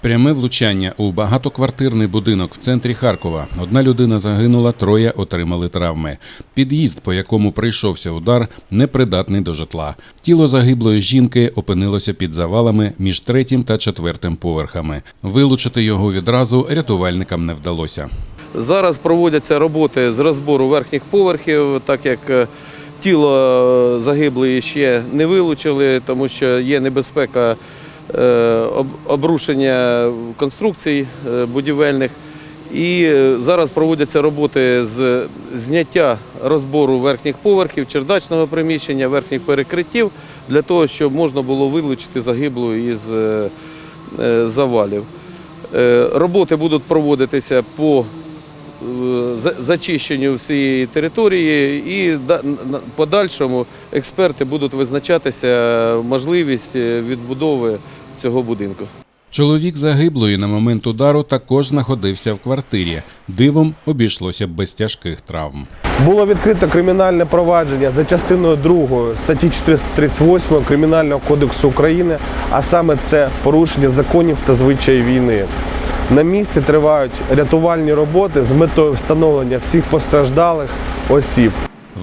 Пряме влучання у багатоквартирний будинок в центрі Харкова. Одна людина загинула, троє отримали травми. Під'їзд, по якому прийшовся удар, непридатний до житла. Тіло загиблої жінки опинилося під завалами між третім та четвертим поверхами. Вилучити його відразу рятувальникам не вдалося. Зараз проводяться роботи з розбору верхніх поверхів, так як е, тіло загиблої ще не вилучили, тому що є небезпека е, обрушення конструкцій е, будівельних. І е, зараз проводяться роботи з зняття розбору верхніх поверхів, чердачного приміщення, верхніх перекриттів для того, щоб можна було вилучити загиблу із е, е, завалів. Е, Роботи будуть проводитися по е, зачищенню всієї території і да- подальшому експерти будуть визначатися можливість е, відбудови цього будинку. Чоловік загиблої на момент удару також знаходився в квартирі. Дивом обійшлося без тяжких травм. Було відкрито кримінальне провадження за частиною 2 статті 438 Кримінального кодексу України, а саме це порушення законів та звичаїв війни. На місці тривають рятувальні роботи з метою встановлення всіх постраждалих осіб.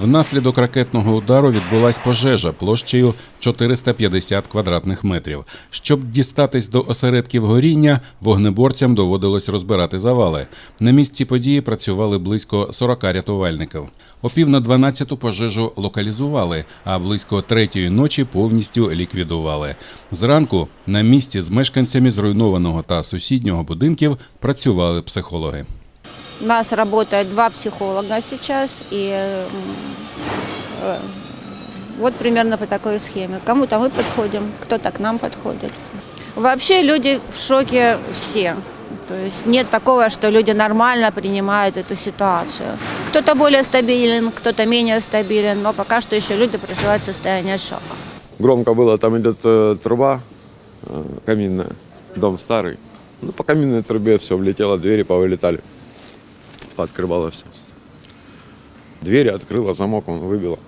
Внаслідок ракетного удару відбулась пожежа площею 450 квадратних метрів. Щоб дістатись до осередків горіння, вогнеборцям доводилось розбирати завали. На місці події працювали близько 40 рятувальників. О пів на 12 пожежу локалізували, а близько третьої ночі повністю ліквідували. Зранку на місці з мешканцями зруйнованого та сусіднього будинків працювали психологи. У нас работает два психолога сейчас, и э, вот примерно по такой схеме. Кому-то мы подходим, кто-то к нам подходит. Вообще люди в шоке все. То есть нет такого, что люди нормально принимают эту ситуацию. Кто-то более стабилен, кто-то менее стабилен, но пока что еще люди проживают в состоянии шока. Громко было, там идет э, труба э, каминная, дом старый. Ну, по каминной трубе все влетело, двери повылетали. Открывало все. Двери открыла, замок он выбило.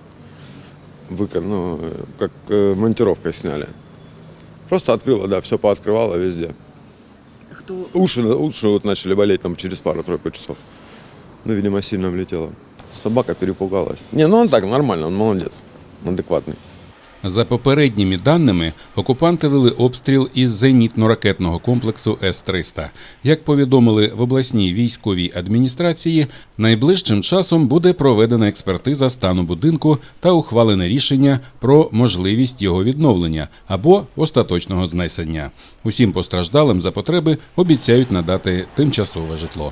Выка, ну, как э, монтировкой сняли. Просто открыла, да, все пооткрывало везде. Уши, уши вот начали болеть там через пару-тройку часов. Ну, видимо, сильно влетело. Собака перепугалась. Не, ну он так, нормально, он молодец, адекватный. За попередніми даними, окупанти вели обстріл із зенітно-ракетного комплексу С-300. Як повідомили в обласній військовій адміністрації, найближчим часом буде проведена експертиза стану будинку та ухвалене рішення про можливість його відновлення або остаточного знесення. Усім постраждалим за потреби обіцяють надати тимчасове житло.